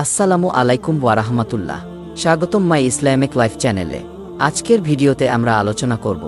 আসসালামু আলাইকুম ওয়ারাহমাতুল্লাহ স্বাগতম মাই ইসলামিক লাইফ চ্যানেলে। আজকের ভিডিওতে আমরা আলোচনা করব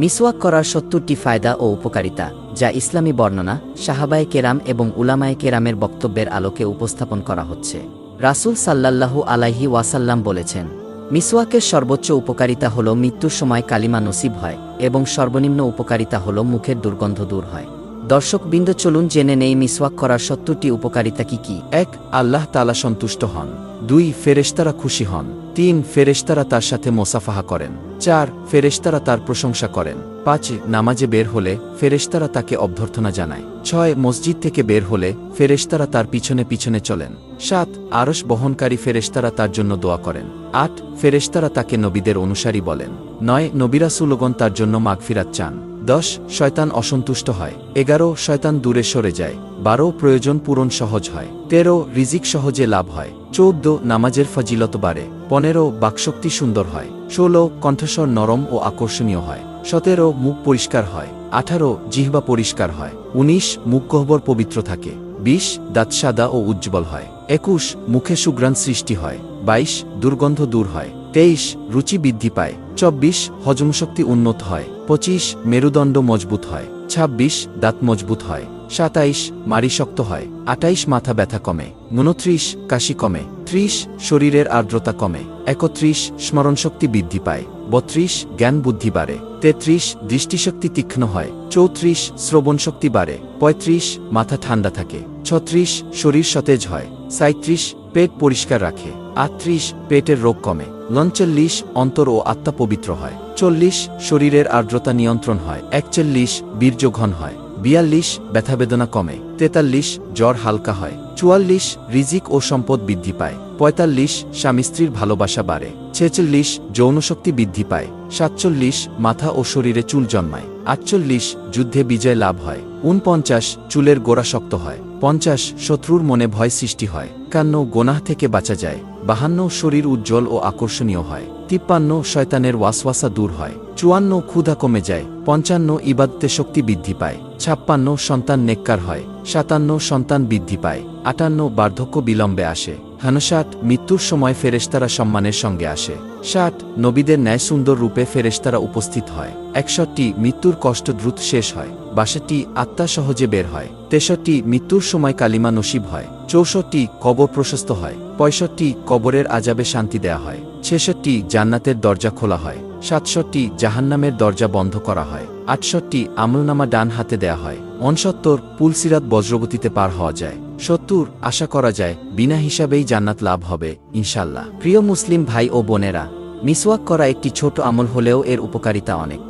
মিসওয়াক করার সত্তরটি ফায়দা ও উপকারিতা, যা ইসলামী বর্ণনা, সাহাবায়ে কেরাম এবং উলামায়ে কেরামের বক্তব্যের আলোকে উপস্থাপন করা হচ্ছে। রাসূল সাল্লাল্লাহু আলাইহি ওয়াসাল্লাম বলেছেন, মিসওয়াকের সর্বোচ্চ উপকারিতা হল মৃত্যুর সময় কালিমা নসিব হয় এবং সর্বনিম্ন উপকারিতা হল মুখের দুর্গন্ধ দূর হয়। দর্শকবৃন্দ, চলুন জেনে নেই মিসওয়াক করার সত্তরটি উপকারিতা কি কি। এক, আল্লাহ তালা সন্তুষ্ট হন। দুই, ফেরেশতারা খুশি হন। তিন, ফেরেশতারা তার সাথে মোসাফাহা করেন। চার, ফেরেশতারা তার প্রশংসা করেন। পাঁচ, নামাজে বের হলে ফেরেশতারা তাকে অভ্যর্থনা জানায়। ছয়, মসজিদ থেকে বের হলে ফেরেশতারা তার পিছনে পিছনে চলেন। সাত, আরশ বহনকারী ফেরেশতারা তার জন্য দোয়া করেন। আট, ফেরেশতারা তাকে নবীদের অনুসারী বলেন। নয় নবিরাসুলগণ তার জন্য মাগফিরাত চান। দশ, শয়তান অসন্তুষ্ট হয়। এগারো, শয়তান দূরে সরে যায়। বারো, প্রয়োজন পূরণ সহজ হয়। তেরো, রিজিক সহজে লাভ হয়। চৌদ্দ, নামাজের ফজিলত বাড়ে। পনেরো, বাকশক্তি সুন্দর হয়। ষোলো, কণ্ঠস্বর নরম ও আকর্ষণীয় হয়। সতেরো, মুখ পরিষ্কার হয়। আঠারো, জিহ্বা পরিষ্কার হয়। উনিশ, মুখ গহ্বর পবিত্র থাকে। বিশ, দাঁত সাদা ও উজ্জ্বল হয়। একুশ, মুখে সুগ্রাণ সৃষ্টি হয়। বাইশ, দুর্গন্ধ দূর হয়। তেইশ, রুচি বৃদ্ধি পায়। চব্বিশ হজমশক্তি উন্নত হয়। পঁচিশ, মেরুদণ্ড মজবুত হয়, ছাব্বিশ, দাঁত মজবুত হয়, সাতাইশ মারি শক্ত হয়, আটাইশ, মাথা ব্যথা কমে, উনত্রিশ, কাশি কমে, ত্রিশ, শরীরের আর্দ্রতা কমে, একত্রিশ, স্মরণশক্তি বৃদ্ধি পায়, বত্রিশ, জ্ঞান বুদ্ধি বাড়ে, তেত্রিশ, দৃষ্টিশক্তি তীক্ষ্ণ হয়, চৌত্রিশ, শ্রবণশক্তি বাড়ে, পঁয়ত্রিশ, মাথা ঠান্ডা থাকে, ছত্রিশ, শরীর সতেজ হয় সাঁত্রিশ পেট পরিষ্কার রাখে। আটত্রিশ, পেটের রোগ কমে। লঞ্চল্লিশ অন্তর ও আত্মা পবিত্র হয়। চল্লিশ, শরীরের আর্দ্রতা নিয়ন্ত্রণ হয়। একচল্লিশ বীর্য ঘন হয়। বিয়াল্লিশ, ব্যথাবেদনা কমে। তেতাল্লিশ, জ্বর হালকা হয়। চুয়াল্লিশ, রিজিক ও সম্পদ বৃদ্ধি পায়। পঁয়তাল্লিশ, স্বামী স্ত্রীর ভালোবাসা বাড়ে। ছেচল্লিশ, যৌনশক্তি বৃদ্ধি পায়। সাতচল্লিশ, মাথা ও শরীরে চুল জন্মায়। আটচল্লিশ, যুদ্ধে বিজয় লাভ হয়। উনপঞ্চাশ চুলের গোড়া শক্ত হয়, পঞ্চাশ শত্রুর মনে ভয় সৃষ্টি হয় কান্ন গোনাহ থেকে বাঁচা যায়, বাহান্ন শরীর উজ্জ্বল ও আকর্ষণীয় হয়, তিপ্পান্ন শয়তানের ওয়াসওয়াসা দূর হয়, চুয়ান্ন ক্ষুধা কমে যায়, পঞ্চান্ন ইবাদতে শক্তি বৃদ্ধি পায়, ছাপ্পান্ন সন্তান নেককার হয়, সাতান্ন সন্তান বৃদ্ধি পায়, আটান্ন বার্ধক্য বিলম্বে আসে। হানষাট মৃত্যুর সময় ফেরেশতারা সম্মানের সঙ্গে আসে। ষাট নবীদের ন্যায় সুন্দর রূপে ফেরেশতারা উপস্থিত হয়। একষট্টি, মৃত্যুর কষ্ট দ্রুত শেষ হয়। বাষট্টি, আত্মা সহজে বের হয়। তেষট্টি, মৃত্যুর সময় কালিমা নসিব হয়। চৌষট্টি, কবর প্রশস্ত হয়। পঁয়ষট্টি, কবরের আজাবে শান্তি দেয়া হয়। ছেষট্টি, জান্নাতের দরজা খোলা হয়। সাতষট্টি, জাহান্নামের দরজা বন্ধ করা হয়। আটষট্টি, আমলনামা ডান হাতে দেয়া হয়। অনসত্তর পুলসিরাত বজ্রগতিতে পার হওয়া যায়। সত্তর, আশা করা যায়, বিনা হিসাবেই জান্নাত লাভ হবে, ইনশাল্লাহ। প্রিয় মুসলিম ভাই ও বোনেরা, মিসওয়াক করা একটি ছোট আমল হলেও এর উপকারিতা অনেক।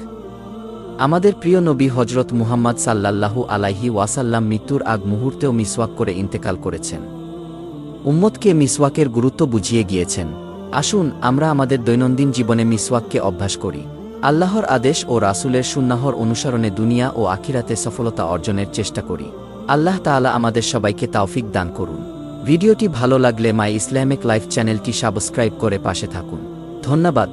আমাদের প্রিয় নবী হজরত মুহাম্মদ সাল্লাল্লাহু আলাইহি ওয়াসাল্লাম মৃত্যুর আগ মুহূর্তেও মিসওয়াক করে ইন্তেকাল করেছেন। উম্মতকে মিসওয়াকের গুরুত্ব বুঝিয়ে গিয়েছেন। আসুন, আমরা আমাদের দৈনন্দিন জীবনে মিসওয়াককে অভ্যাস করি। আল্লাহর আদেশ ও রাসূলের সুন্নাহর অনুসরণে দুনিয়া ও আখিরাতে সফলতা অর্জনের চেষ্টা করি। আল্লাহ তালা আমাদের সবাইকে তাওফিক দান করুন। ভিডিওটি ভালো লাগলে মাই ইসলামিক লাইফ চ্যানেলটি সাবস্ক্রাইব করে পাশে থাকুন। ধন্যবাদ।